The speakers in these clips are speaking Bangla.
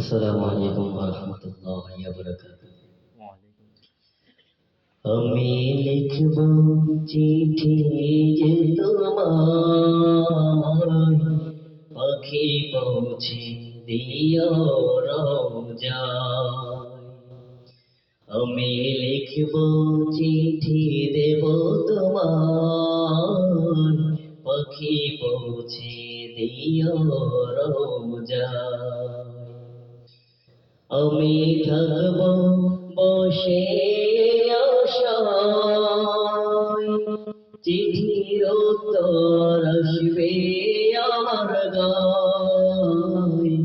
আসসালামু আলাইকুম ওয়া রাহমাতুল্লাহি ওয়া আমি লিখব চিঠি যে তোমার পাখি পৌঁছে দিও রোজায় আমি লিখব চিঠি দেব তোমার পাখি পৌঁছে দিও রোজায় আমি থাকব, বসে চিঠির উত্তর আসবে আমার গায়।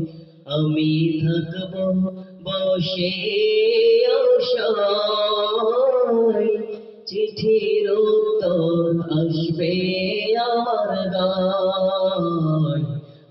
আমি থাকব, বসে চিঠির উত্তর আসবে আমার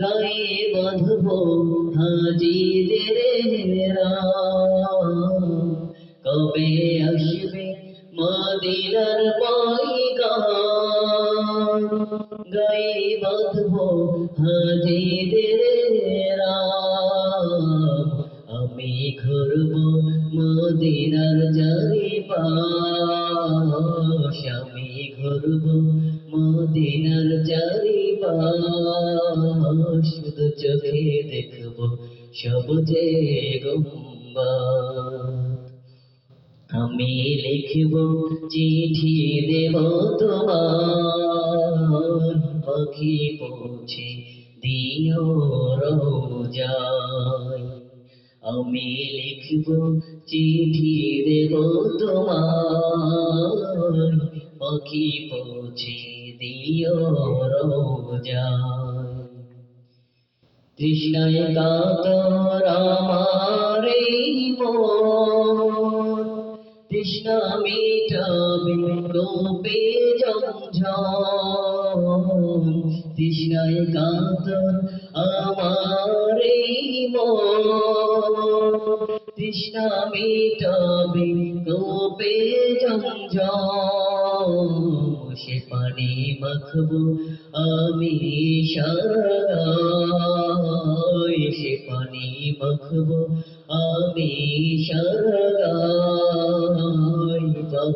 গায়ে বাঁধব হাজিদের কবে আসবে মদিনার পাইগাম গায়ে বাঁধব হাজিদের আমি ঘুরব মদিনার চারিপাশ। আমি ঘুরব, মদিনার চারিপাশ শুধু চোখে দেখব সবুজে গম্বা আমি লিখব, চিঠি দেব তোমার। পাখি পৌঁছে দিও রোজায়। আমি লিখব, চিঠি দেব তোমার। পাখি পৌঁছে দিও রোজা? তৃষ্ণায় কাতর আমার মন। তৃষ্ণা মিটাবে গোপে ঝমঝম। তৃষ্ণায় কাতর আমার তৃষ্ণা মিটাবে গোপে ঝমঝম। সে পানি মাখবো আমি সারাই। সে পানি মাখবো আমি সারাই।